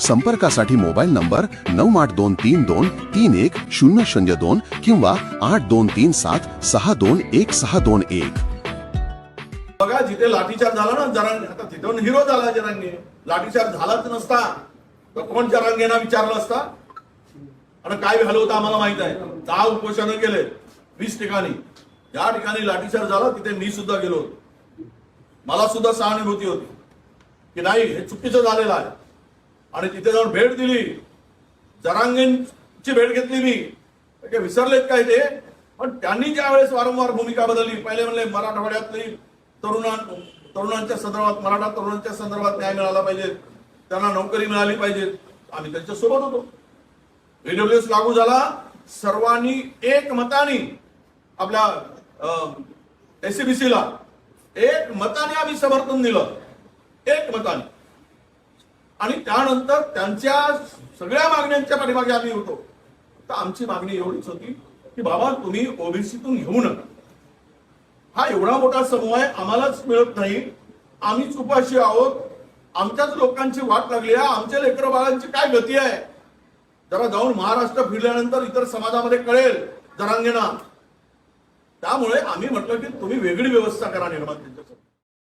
संपर्कासाठी mobile number नऊ आठ दोन तीन दोन तीन एक शून्य शून्य दोन किंवा आठ दोन तीन सात सहा दोन एक सहा दोन एक. बघा जिथे लाठीचार झाला ना जरांगे आता तिथून हिरो झाला जरांगे. लाठीचार झालाच नसता. तर कोण जरांगेना विचारलं असता? आणि काय झालं होतं आम्हाला माहीत आहे. दहा उपोषण केले वीस ठिकाणी. ज्या ठिकाणी लाठीचार झाला तिथे मी सुद्धा गेलो होतो. मला सुद्धा सहानुभूती होती. की नाही हे चुकीचं झालेलं आहे. आणि तिथे जाऊन भेट दिली. जरांगेंची भेट घेतली मी. ते विसरलेत काय ते? पण त्यांनी ज्या वेळेस वारंवार भूमिका बदलली पहिले म्हणले मराठवाड्यातली तरुणां तरुणांच्या संदर्भात मराठा तरुणांच्या संदर्भात न्याय मिळाला पाहिजे त्यांना नोकरी मिळाली पाहिजे आम्ही त्यांच्यासोबत होतो एडब्ल्यूएस लागू झाला. सर्वांनी एक मताने आपल्या एसीबीसीला एक मताने आम्ही समर्थन दिलं. एक मताने आणि त्यानंतर त्यांच्या सगळ्या मागण्यांच्या पाठीमागे आम्ही होतो. तर आमची मागणी एवढीच होती की बाबा तुम्ही ओबीसीतून घेऊ नका. हा एवढा मोठा समूह आहे आम्हालाच मिळत नाही. आम्हीच उपाशी आहोत. आमच्याच लोकांची वाट लागली आहे. आमच्या लेकर बाळांची काय गती आहे? जरा जाऊन महाराष्ट्र फिरल्यानंतर इतर समाजामध्ये कळेल जरांगणा त्यामुळे आम्ही म्हटलं की तुम्ही वेगळी व्यवस्था करा निर्माण त्यांच्यासाठी.